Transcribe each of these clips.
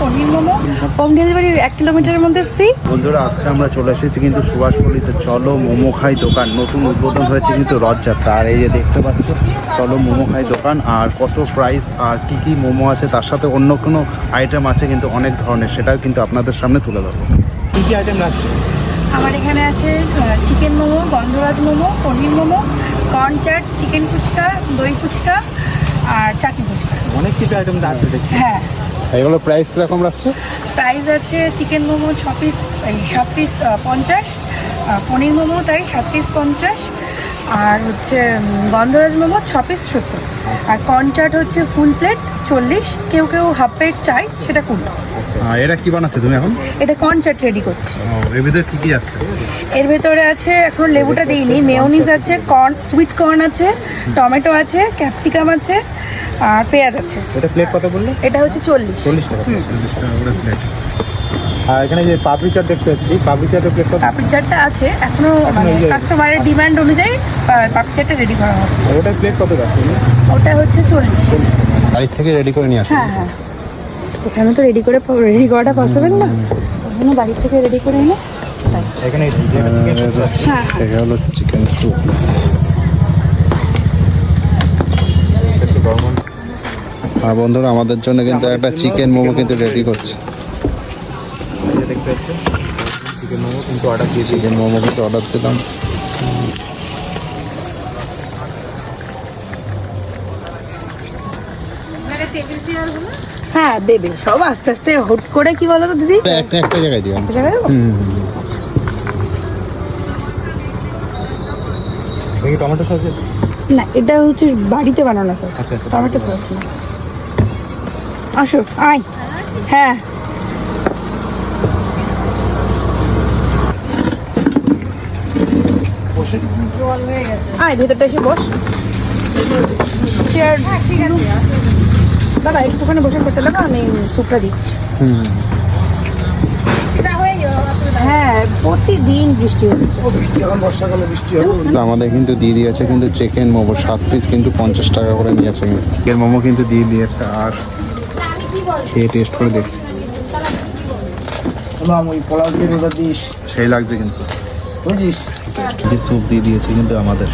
পনির momo home delivery এক কিলোমিটারের মধ্যে ফ্রি বন্ধুরা আজকে আমরা চলে এসেছি কিন্তু সুভাষপল্লিতে। চলো মোমো খাই দোকান। নতুন উদ্বোধন হয়েছে কিন্তু রথযাত্রা। আর এই যে দেখতে পাচ্ছ চলো মোমো খাই দোকান। আর কত প্রাইস আর কি কি মোমো আছে তার সাথে অন্য কোনো আইটেম আছে কিন্তু অনেক ধরনের। সেটাও কিন্তু আপনাদের সামনে তুলে ধরবো। কি কি আইটেম রাখছো আমার এখানে আছে chicken momo gondhoraj momo paneer momo corn chaat chicken fuchka দই ফুচকা আর চাটনি ফুচকা। অনেক কিছু আইটেম আছে দেখছি। হ্যাঁ। এগুলো প্রাইস কীরকম রাখছো? প্রাইস আছে চিকেন মোমো ছ পিস সাত পিস পঞ্চাশ পনির মোমো তাই সাত পিস পঞ্চাশ, আর হচ্ছে গন্ধরাজ মোমো ছ পিস সত্তর। আর কর্ন চাট হচ্ছে ফুল প্লেট চল্লিশ। কেউ কেউ হাফ প্লেট চাই সেটা কুড়ি। আর এটা কি বানাচ্ছো তুমি এখন? এটা কর্ন চাট রেডি করছি এর ভিতরে কি কি আছে? এর ভেতরে আছে এখন লেবুটা দিইনি মেয়োনিজ আছে কর্ন সুইট কর্ন আছে টমেটো আছে ক্যাপসিকাম আছে আর পেঁয়াজ আছে। এটা প্লেট কত বললে? এটা হচ্ছে চল্লিশ। চল্লিশ টাকা চল্লিশ টাকা করে প্লেট আর এখানে যে পাপড়ি চাট দেখতে পাচ্ছি পাপড়ি চাটের প্লেট কত? পাপড়ি চাটটা আছে এখনও মানে কাস্টমারের ডিমান্ড অনুযায়ী পাপড়ি চাটটা রেডি করা হবে। ওটার প্লেট কত রাখছো ওটা হচ্ছে চল্লিশ। বাড়ির থেকে রেডি করে নিয়ে আসো। হ্যাঁ হ্যাঁ। এখানে তো রেডি করে রেডি করাটা পসিবল না। ওখানে বাড়ি থেকে রেডি করে এনে এখানে চিকেন হ্যাঁ হ্যাঁ এটা হলো চিকেন স্যুপ আর বন্ধুরা আমাদের জন্য কিন্তু একটা চিকেন মোমো কিন্তু রেডি করছে। চিকেন মোমো কিন্তু অর্ডার দিয়েছি। চিকেন মোমো কিন্তু অর্ডার দিলাম। হ্যাঁ দেবে। সব আস্তে আস্তে হুট করে কি বলো তো দিদি? একটা একটা জায়গায় দিও। দেখি টমেটো সস না এটা হচ্ছে বাড়িতে বানানো সস। আচ্ছা, আচ্ছা, টমেটো সস না। আসো আয়। হ্যাঁ। আয় ভেতরটা এসে বস। চেয়ার দাদা একটুখানি বসে করতে লাগা আমি স্যুপটা দিচ্ছি। হুম হ্যাঁ প্রতিদিন বৃষ্টি হচ্ছে। তো আমাদের কিন্তু দিয়ে দিয়েছে কিন্তু চিকেন মোমো সাত পিস কিন্তু পঞ্চাশ টাকা করে নিয়েছে চিকেন মোমো কিন্তু দিয়ে দিয়েছে আর খেয়ে টেস্ট করে দেখছি ওই পোলাও দিয়ে দিস। সেই লাগছে কিন্তু। বুঝিস? স্যুপ দিয়ে দিয়েছে কিন্তু আমাদের।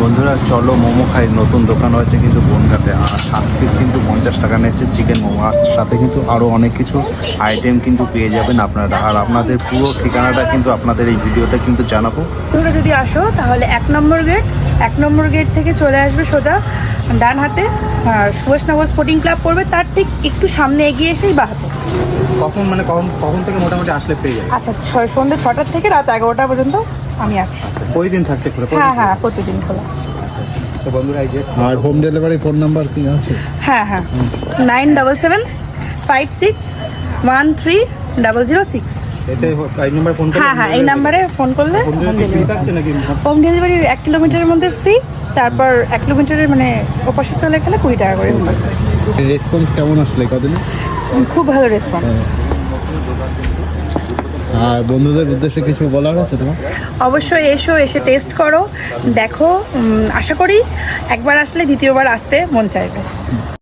বন্ধুরা চলো মোমো খাই। নতুন দোকান হয়েছে কিন্তু বনগাতে আর সাত পিস কিন্তু পঞ্চাশ টাকা নিচ্ছে চিকেন মোমো। আর সাথে কিন্তু আরও অনেক কিছু আইটেম কিন্তু পেয়ে যাবেন আপনারা। আর আপনাদের পুরো ঠিকানাটা কিন্তু আপনাদের এই ভিডিওতে কিন্তু জানাব। তোমরা যদি আসো তাহলে এক নম্বর গেট এক নম্বর গেট থেকে চলে আসবে সোজা ডান হাতে। আর সুভাষনগর স্পোর্টিং ক্লাব পড়বে তার ঠিক একটু সামনে এগিয়ে এসেই বা হাতে। কখন মানে কখন কখন থেকে মোটামুটি আসলে পেয়ে যাবে? আচ্ছা ছয় সন্ধ্যে ছটার থেকে রাত এগারোটা পর্যন্ত। আমি আছি। কই দিন থাকতে খুলে? হ্যাঁ হ্যাঁ প্রতিদিন খোলা। তো বন্ধুরা এই যে আর হোম ডেলিভারি ফোন নাম্বার কি আছে? হ্যাঁ হ্যাঁ। Nine double seven five six one three double zero six হ্যাঁ হ্যাঁ এই নাম্বারে ফোন করলে হোম ডেলিভারি হোম ডেলিভারি এক কিলোমিটারের মধ্যে ফ্রি তারপর এক কিলোমিটারের মানে ওপাশে চলে গেলে কুড়ি টাকা করে রেসপন্স কেমন আসলে কদিনে? খুব ভালো রেসপন্স আর বন্ধুদের উদ্দেশ্যে কিছু বলার আছে তোমার? অবশ্যই এসো, এসে টেস্ট করো, দেখো আশা করি একবার আসলে দ্বিতীয়বার আসতে মন চাইবে।